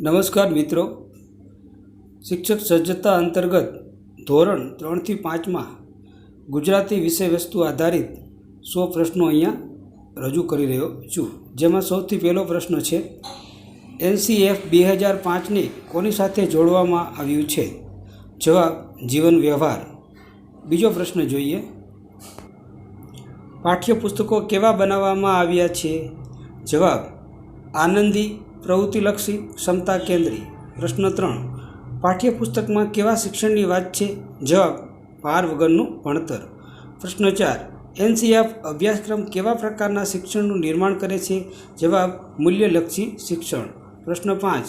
નમસ્કાર મિત્રો. શિક્ષક સજ્જતા અંતર્ગત ધોરણ ત્રણથી પાંચમાં ગુજરાતી વિષય વસ્તુ આધારિત સો પ્રશ્નો અહીંયા રજૂ કરી રહ્યો છું. જેમાં સૌથી પહેલો પ્રશ્ન છે, એનસીએફ બે હજાર પાંચને કોની સાથે જોડવામાં આવ્યું છે? જવાબ, જીવન વ્યવહાર. બીજો પ્રશ્ન જોઈએ, પાઠ્યપુસ્તકો કેવા બનાવવામાં આવ્યા છે? જવાબ, આનંદી પ્રવૃત્તિલક્ષી ક્ષમતા કેન્દ્રી. પ્રશ્ન ત્રણ. પાઠ્યપુસ્તકમાં કેવા શિક્ષણની વાત છે? જવાબ ભાર વગરનું ભણતર. પ્રશ્ન ચાર. એનસીએફ અભ્યાસક્રમ કેવા પ્રકારના શિક્ષણનું નિર્માણ કરે છે? જવાબ, મૂલ્યલક્ષી શિક્ષણ. પ્રશ્ન પાંચ.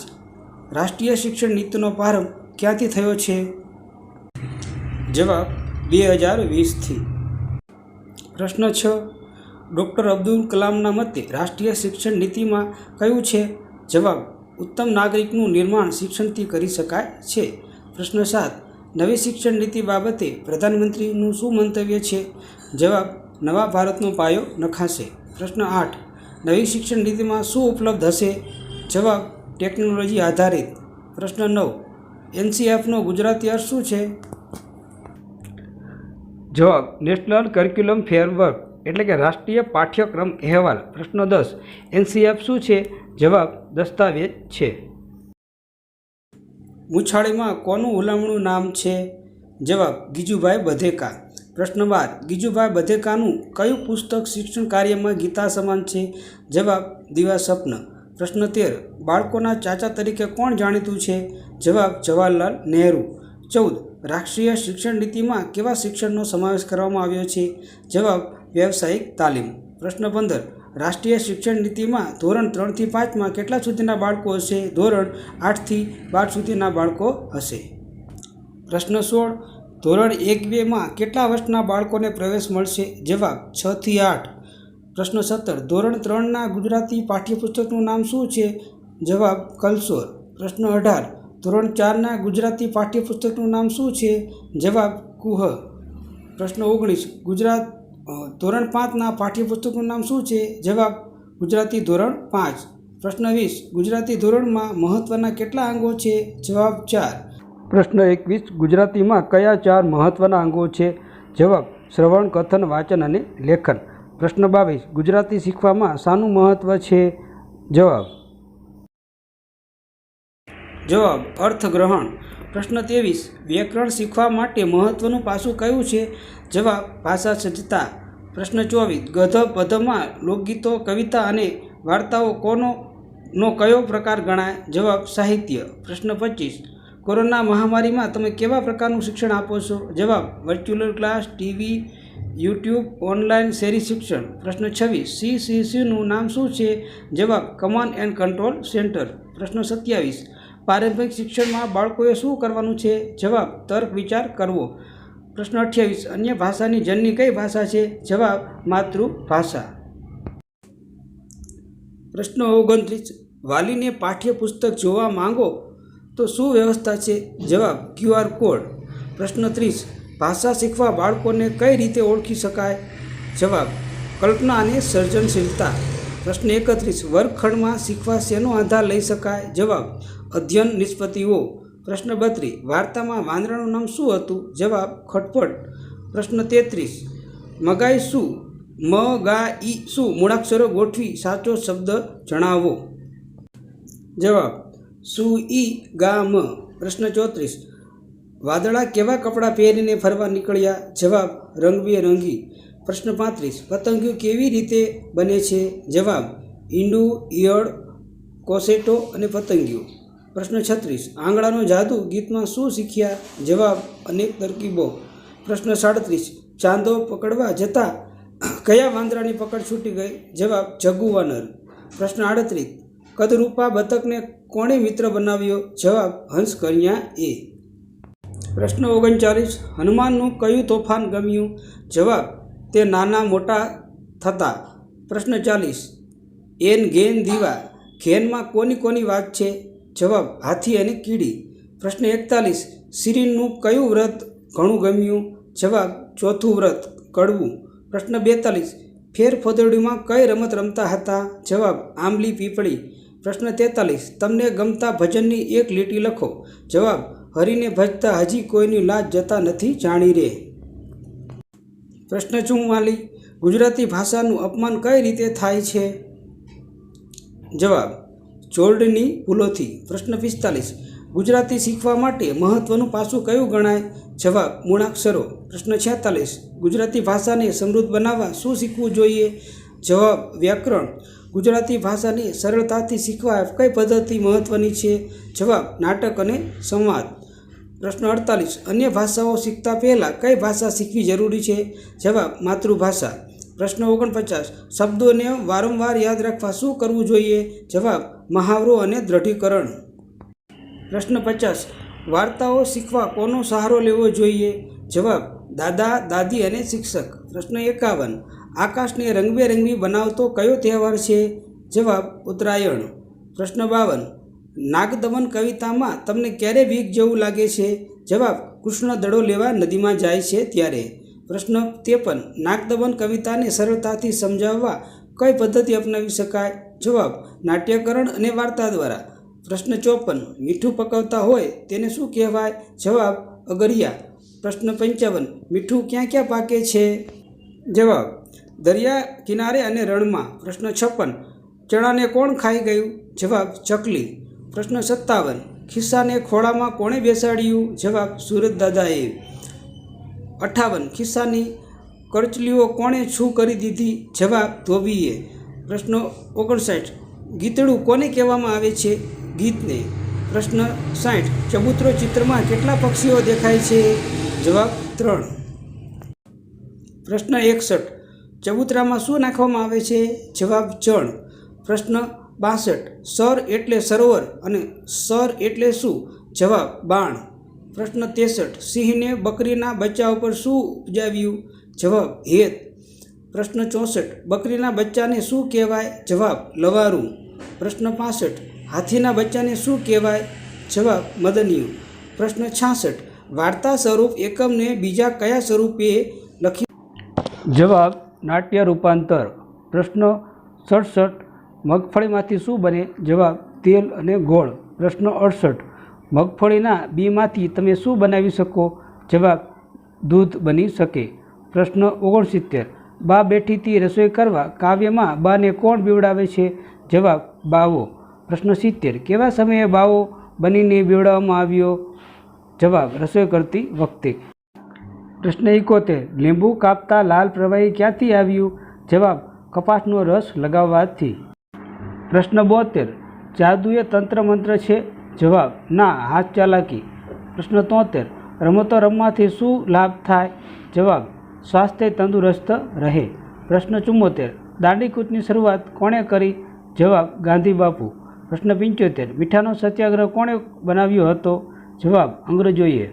રાષ્ટ્રીય શિક્ષણ નીતિનો પ્રારંભ ક્યાંથી થયો છે? જવાબ, બે હજાર વીસથી. પ્રશ્ન છ. ડૉક્ટર અબ્દુલ કલામના મતે રાષ્ટ્રીય શિક્ષણ નીતિમાં કયું છે? જવાબ, ઉત્તમ નાગરિકનું નિર્માણ શિક્ષણથી કરી શકાય છે. પ્રશ્ન સાત, નવી શિક્ષણ નીતિ બાબતે પ્રધાનમંત્રીનું શું મંતવ્ય છે? જવાબ, નવા ભારતનો પાયો નખાશે. પ્રશ્ન આઠ, નવી શિક્ષણ નીતિમાં શું ઉપલબ્ધ હશે? જવાબ, ટેકનોલોજી આધારિત. પ્રશ્ન નવ, એનસીએફનો ગુજરાતી અર્થ શું છે? જવાબ, નેશનલ કરિક્યુલમ ફેરવર્ક એટલે કે રાષ્ટ્રીય પાઠ્યક્રમ અહેવાલ, પ્રશ્ન દસ. એનસીએફ શું છે? જવાબ દસ્તાવેજ છે. મૂછાળીમાં કોનું હુલામણું નામ છે? જવાબ ગીજુભાઈ બધેકા. પ્રશ્ન બાર, ગીજુભાઈ બધેકાનું કયું પુસ્તક શિક્ષણ કાર્યમાં ગીતા સમાન છે? જવાબ દિવા સ્વપ્ન પ્રશ્ન તેર, બાળકોના ચાચા તરીકે કોણ જાણીતું છે? જવાબ જવાહરલાલ નહેરુ. ચૌદ, રાષ્ટ્રીય શિક્ષણ નીતિમાં કેવા શિક્ષણનો સમાવેશ કરવામાં આવ્યો છે? જવાબ વ્યવસાયિક તાલીમ. પ્રશ્ન પંદર. રાષ્ટ્રીય શિક્ષણ નીતિમાં ધોરણ ત્રણથી પાંચમાં કેટલા સુધીના બાળકો હશે? ધોરણ આઠથી બાર સુધીના બાળકો હશે. પ્રશ્ન સોળ. ધોરણ એક બેમાં કેટલા વર્ષના બાળકોને પ્રવેશ મળશે? જવાબ છથી આઠ. પ્રશ્ન સત્તર. ધોરણ ત્રણના ગુજરાતી પાઠ્યપુસ્તકનું નામ શું છે? જવાબ કલસોર. પ્રશ્ન અઢાર. ધોરણ ચારના ગુજરાતી પાઠ્યપુસ્તકનું નામ શું છે? જવાબ કુહ. પ્રશ્ન ઓગણીસ. ગુજરાત ધોરણ પાંચના પાઠ્યપુસ્તકનું નામ શું છે? જવાબ ગુજરાતી ધોરણ પાંચ. પ્રશ્ન વીસ ગુજરાતી ધોરણમાં મહત્ત્વના કેટલા અંગો છે? જવાબ ચાર. પ્રશ્ન એકવીસ ગુજરાતીમાં કયા ચાર મહત્ત્વના અંગો છે? જવાબ શ્રવણ કથન વાંચન અને લેખન. પ્રશ્ન બાવીસ ગુજરાતી શીખવામાં શાનું મહત્ત્વ છે? જવાબ. જવાબ અર્થગ્રહણ. પ્રશ્ન ત્રેવીસ. વ્યાકરણ શીખવા માટે મહત્ત્વનું પાસું કયું છે? જવાબ, ભાષા સજ્જતા. પ્રશ્ન ચોવીસ. ગધ, પધમાં લોકગીતો, કવિતા અને વાર્તાઓ કોનો, નો કયો પ્રકાર ગણાય? જવાબ, સાહિત્ય. પ્રશ્ન પચીસ. કોરોના મહામારીમાં તમે કેવા પ્રકારનું શિક્ષણ આપો છો? જવાબ, virtual class, TV, YouTube, online શેરી શિક્ષણ. પ્રશ્ન છવ્વીસ. સી સી સીનું નામ શું છે? જવાબ કમાન્ડ એન્ડ કંટ્રોલ સેન્ટર. પ્રશ્ન સત્યાવીસ. પારંપરિક શિક્ષણમાં બાળકોએ શું કરવાનું છે? જવાબ, તર્ક વિચાર કરવો. પ્રશ્ન અઠ્યાવીસ, અન્ય ભાષાની જનની કઈ ભાષા છે? જવાબ, માતૃભાષા. પ્રશ્ન ઓગણત્રીસ, વાલીને પાઠ્યપુસ્તક જોવા માંગો તો શું વ્યવસ્થા છે? જવાબ ક્યુઆર કોડ. પ્રશ્ન ત્રીસ, ભાષા શીખવા બાળકોને કઈ રીતે ઓળખી શકાય? જવાબ, કલ્પના અને સર્જનશીલતા. પ્રશ્ન એકત્રીસ, વર્ગખંડમાં શીખવા શેનો આધાર લઈ શકાય? જવાબ અધ્યયન નિષ્પતિઓ પ્રશ્ન બત્રીસ, વાર્તામાં વાંદરાનું નામ શું હતું? જવાબ, ખટપટ. પ્રશ્ન તેત્રીસ, મગાઈ શું? મ, ગા, ઈ, શું? મૂળાક્ષરો ગોઠવી સાચો શબ્દ જણાવો. જવાબ, સુ, ઈ, ગા, મ. પ્રશ્ન ચોત્રીસ, વાદળા કેવા કપડાં પહેરીને ફરવા નીકળ્યા? જવાબ રંગબેરંગી પ્રશ્ન પાંત્રીસ પતંગિયું કેવી રીતે બને છે? જવાબ, ઈંડું, ઈયળ, કોસેટો અને પતંગિયું. પ્રશ્ન છત્રીસ આંગળાનો જાદુ ગીતમાં શું શીખ્યા? જવાબ, અનેક તરકીબો. પ્રશ્ન સાડત્રીસ, ચાંદો પકડવા જતાં કયા વાંદરાની પકડ છૂટી ગઈ? જવાબ જગુ વાનર પ્રશ્ન આડત્રીસ, કદરૂપા બતકને કોણે મિત્ર બનાવ્યો? જવાબ, હંસ કન્યા એ. પ્રશ્ન ઓગણચાલીસ, હનુમાનનું કયું તોફાન ગમ્યું? જવાબ, તે નાના મોટા થતા. પ્રશ્ન ચાલીસ, એન ઘેન દીવા. ઘેનમાં કોની કોની વાત છે? જવાબ હાથી અને કીડી. પ્રશ્ન એકતાલીસ, શિરીનનું કયું વ્રત ઘણું ગમ્યું? જવાબ, ચોથું વ્રત કડવું. પ્રશ્ન બેતાલીસ, ફેર ફોદરડીમાં કઈ રમત રમતા હતા? જવાબ, આંબલી પીપળી. પ્રશ્ન તેતાલીસ, તમને ગમતા ભજનની એક લીટી લખો. જવાબ, હરીને ભજતા હજી કોઈની લાજ જતા નથી જાણી રે. પ્રશ્ન ચુમ્માલી ગુજરાતી ભાષાનું અપમાન કઈ રીતે થાય છે? જવાબ જોડની ભૂલોથી પ્રશ્ન પિસ્તાલીસ. ગુજરાતી શીખવા માટે મહત્વનું પાસું કયું ગણાય? જવાબ, મૂળાક્ષરો. પ્રશ્ન છેતાલીસ. ગુજરાતી ભાષાને સમૃદ્ધ બનાવવા શું શીખવું જોઈએ? જવાબ, વ્યાકરણ. ગુજરાતી ભાષાને સરળતાથી શીખવા કઈ પદ્ધતિ મહત્ત્વની છે? જવાબ, નાટક અને સંવાદ. પ્રશ્ન અડતાલીસ. અન્ય ભાષાઓ શીખતા પહેલાં કઈ ભાષા શીખવી જરૂરી છે? જવાબ, માતૃભાષા. પ્રશ્ન ઓગણપચાસ. શબ્દોને વારંવાર યાદ રાખવા શું કરવું જોઈએ? જવાબ મહાવરો અને દ્રઢીકરણ. પ્રશ્ન પચાસ, વાર્તાઓ શીખવા કોનો સહારો લેવો જોઈએ? જવાબ, દાદા, દાદી અને શિક્ષક. પ્રશ્ન એકાવન, આકાશને રંગબેરંગી બનાવતો કયો તહેવાર છે? જવાબ, ઉત્તરાયણ. પ્રશ્ન બાવન, નાગદમન કવિતામાં તમને ક્યારે વીક જેવું લાગે છે? જવાબ, કૃષ્ણ દડો લેવા નદીમાં જાય છે ત્યારે. પ્રશ્ન તેપન નાગદમન કવિતાને સરળતાથી સમજાવવા કઈ પદ્ધતિ અપનાવી શકાય? જવાબ, નાટ્યકરણ અને વાર્તા દ્વારા પ્રશ્ન ચોપન મીઠું પકવતા હોય તેને શું કહેવાય? જવાબ, અગરિયા. પ્રશ્ન પંચાવન, મીઠું ક્યાં ક્યાં પાકે છે? જવાબ, દરિયા કિનારે અને રણમાં. પ્રશ્ન છપ્પન, ચણાને કોણ ખાઈ ગયું? જવાબ, ચકલી. પ્રશ્ન સત્તાવન, ખિસ્સાને ખોળામાં કોણે બેસાડ્યું? જવાબ, સુરત દાદાએ. અઠાવન, ખિસ્સાની કરચલીઓ કોણે છું કરી દીધી? જવાબ, ધોબીએ. પ્રશ્ન ઓગણસાઠ. ગીતડું કોને કહેવામાં આવે છે? ગીતને. પ્રશ્ન સાઠ. ચબૂતરો ચિત્રમાં કેટલા પક્ષીઓ દેખાય છે? જવાબ ત્રણ. પ્રશ્ન એકસઠ. ચબૂતરામાં શું નાખવામાં આવે છે? જવાબ જણ. પ્રશ્ન બાસઠ. સર એટલે સરોવર અને સર એટલે શું? જવાબ બાણ. પ્રશ્ન ત્રેસઠ સિંહને બકરીના બચ્ચા ઉપર શું ઉપજાવ્યું? જવાબ હેત. પ્રશ્ન ચોસઠ, બકરીના બચ્ચાને શું કહેવાય? જવાબ, લવારું. પ્રશ્ન પાસઠ, હાથીના બચ્ચાને શું કહેવાય? જવાબ, મદનિયું. પ્રશ્ન છાસઠ, વાર્તા સ્વરૂપ એકમને બીજા કયા સ્વરૂપે લખી જવાબ, નાટ્ય રૂપાંતર. પ્રશ્ન સડસઠ, મગફળીમાંથી શું બને? જવાબ, તેલ અને ગોળ. પ્રશ્ન અડસઠ, મગફળીના બીમાંથી તમે શું બનાવી શકો? જવાબ, દૂધ બની શકે. પ્રશ્ન ઓગણસિત્તેર બા બેઠીથી રસોઈ કરવા કાવ્યમાં બાને કોણ બીવડાવે છે? જવાબ, બાવો. પ્રશ્ન સિત્તેર, કેવા સમયે બાવો બનીને બીવડાવવામાં આવ્યો? જવાબ, રસોઈ કરતી વખતે. પ્રશ્ન એકોતેર, લીંબુ કાપતા લાલ પ્રવાહી ક્યાંથી આવ્યું? જવાબ, કપાસનો રસ લગાવવાથી. પ્રશ્ન બોતેર જાદુ એ તંત્ર મંત્ર છે? જવાબ, ના, હાથ ચાલાકી. પ્રશ્ન તોતેર, રમતો રમવાથી શું લાભ થાય? જવાબ સ્વાસ્થ્ય તંદુરસ્ત રહે. પ્રશ્ન ચુમ્મોતેર દાંડીકૂચની શરૂઆત કોણે કરી? જવાબ, ગાંધી બાપુ. પ્રશ્ન પંચોતેર, મીઠાનો સત્યાગ્રહ કોણે બનાવ્યો હતો? જવાબ, અંગ્રેજોએ.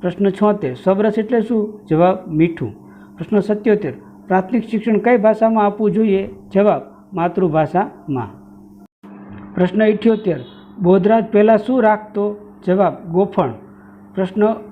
પ્રશ્ન છોતેર સબરસ એટલે શું? જવાબ, મીઠું. પ્રશ્ન સત્યોતેર, પ્રાથમિક શિક્ષણ કઈ ભાષામાં આપવું જોઈએ? જવાબ, માતૃભાષામાં. પ્રશ્ન ઇઠ્યોતેર, બોધરાજ પહેલાં શું રાખતો? જવાબ, ગોફણ. પ્રશ્ન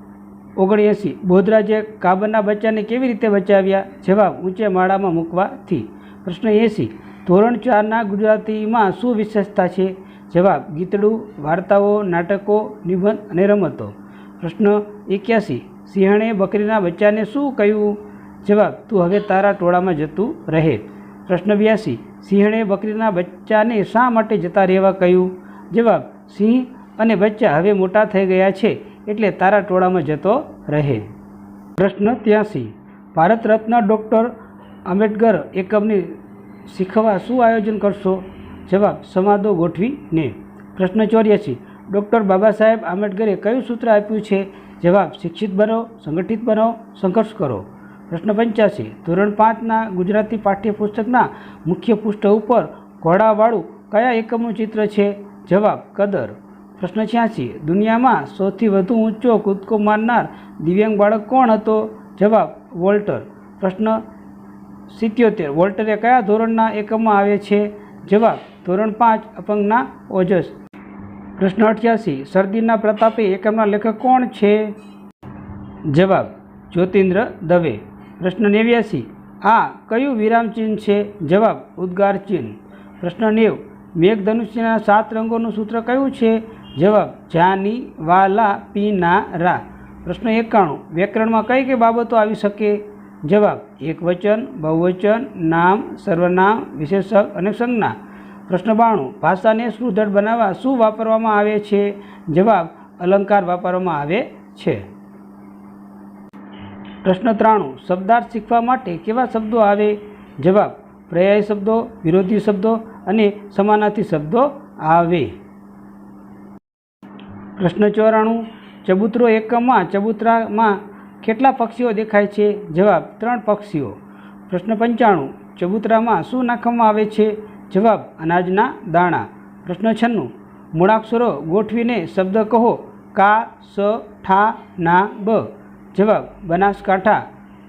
ઓગણએંસી, બોધરાજે કાબરના બચ્ચાને કેવી રીતે બચાવ્યા? જવાબ ઊંચે માળામાં મૂકવાથી. પ્રશ્ન એંસી, ધોરણ ચારના ગુજરાતીમાં શું વિશેષતા છે? જવાબ, ગીતડું, વાર્તાઓ, નાટકો, નિબંધ અને રમતો. પ્રશ્ન એક્યાસી, સિંહણે બકરીના બચ્ચાને શું કહ્યું? જવાબ, તું હવે તારા ટોળામાં જતું રહે. પ્રશ્ન બ્યાસી, સિંહણે બકરીના બચ્ચાને શા માટે જતા રહેવા કહ્યું? જવાબ, સિંહ અને બચ્ચા હવે મોટા થઈ ગયા છે. એટલે તારા ટોળામાં જતો રહે. પ્રશ્ન ત્યાંસી. ભારત રત્ન ડૉક્ટર આંબેડકર એકમની શીખવા શું આયોજન કરશો? જવાબ સંવાદો ગોઠવીને. પ્રશ્ન ચોર્યાસી. ડૉક્ટર બાબા સાહેબ આંબેડકરે કયું સૂત્ર આપ્યું છે? જવાબ, શિક્ષિત બનો, સંગઠિત બનો, સંઘર્ષ કરો. પ્રશ્ન પંચ્યાસી. ધોરણ પાંચના ગુજરાતી પાઠ્યપુસ્તકના મુખ્ય પૃષ્ઠ ઉપર ઘોડાવાળું કયા એકમનું ચિત્ર છે? જવાબ, કદર. પ્રશ્ન છ્યાસી. દુનિયામાં સૌથી વધુ ઊંચો કૂદકો મારનાર દિવ્યાંગ બાળક કોણ હતો? જવાબ, વોલ્ટર. પ્રશ્ન સિત્યોતેર. વોલ્ટરે કયા ધોરણના એકમમાં આવે છે? જવાબ, ધોરણ પાંચ, અપંગના ઓજસ. પ્રશ્ન અઠ્યાસી. શરદીના પ્રતાપે એકમના લેખક કોણ છે? જવાબ, જ્યોતિન્દ્ર દવે. પ્રશ્ન નેવ્યાસી. આ કયું વિરામચિહ્ન છે? જવાબ, ઉદ્ગાર ચિહ્ન. પ્રશ્ન નેવ. મેઘધનુષ્યના સાત રંગોનું સૂત્ર કયું છે? જવાબ જાની વાલા પીના રા પ્રશ્ન એકાણું, વ્યાકરણમાં કઈ કઈ બાબતો આવી શકે? જવાબ એકવચન બહુવચન, નામ, સર્વનામ, વિશેષક અને સંજ્ઞા. પ્રશ્ન બાણું, ભાષાને સુદૃઢ બનાવવા શું વાપરવામાં આવે છે? જવાબ, અલંકાર વાપરવામાં આવે છે. પ્રશ્ન ત્રાણું, શબ્દાર્થ શીખવા માટે કેવા શબ્દો આવે? જવાબ પર્યાય શબ્દો, વિરોધી શબ્દો અને સમાનાર્થી શબ્દો આવે. પ્રશ્ન ચોરાણું, ચબૂતરો એકમમાં ચબૂતરામાં કેટલા પક્ષીઓ દેખાય છે? જવાબ, ત્રણ પક્ષીઓ. પ્રશ્ન પંચાણું, ચબૂતરામાં શું નાખવામાં આવે છે? જવાબ, અનાજના દાણા. પ્રશ્ન છન્નું, મૂળાક્ષરો ગોઠવીને શબ્દ કહો. કા, સ, ઠા, ના, બ. જવાબ, બનાસકાંઠા.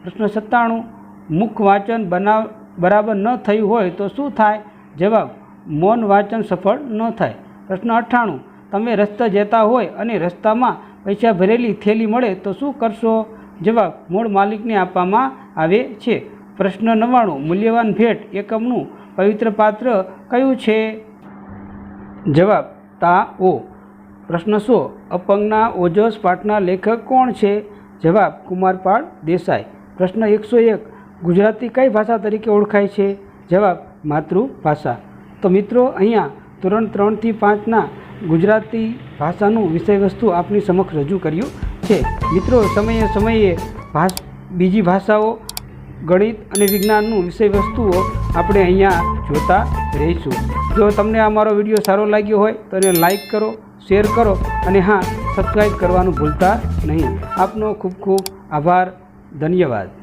પ્રશ્ન સત્તાણું, મુખ વાંચન બનાવ, બરાબર ન થયું હોય તો શું થાય? જવાબ, મૌન વાંચન સફળ ન થાય. પ્રશ્ન અઠ્ઠાણું તમે રસ્તા જતા હોય અને રસ્તામાં પૈસા ભરેલી થેલી મળે તો શું કરશો? જવાબ, મૂળ માલિકને આપવામાં આવે છે. પ્રશ્ન નવ્વાણું, મૂલ્યવાન ભેટ એકમનું પવિત્ર પાત્ર કયું છે? જવાબ, તા ઓ. પ્રશ્ન સો, અપંગના ઓજસ પાઠના લેખક કોણ છે? જવાબ, કુમારપાળ દેસાઈ. પ્રશ્ન એકસો એક, ગુજરાતી કઈ ભાષા તરીકે ઓળખાય છે? જવાબ, માતૃભાષા. તો મિત્રો, અહીંયા ધોરણ ત્રણથી પાંચના ગુજરાતી ભાષાનું વિષય વસ્તુ આપની સમક્ષ રજૂ કર્યું છે. મિત્રો, સમયે સમયે ભાષ, બીજી ભાષાઓ, ગણિત અને વિજ્ઞાનનું વિષય વસ્તુઓ આપણે અહીંયા જોતા રહીશું. જો તમને આ મારો વીડિયો સારો લાગ્યો હોય તો એને લાઈક કરો, શેર કરો અને હા, સબસ્ક્રાઈબ કરવાનું ભૂલતા નહીં. આપનો ખૂબ ખૂબ આભાર, ધન્યવાદ.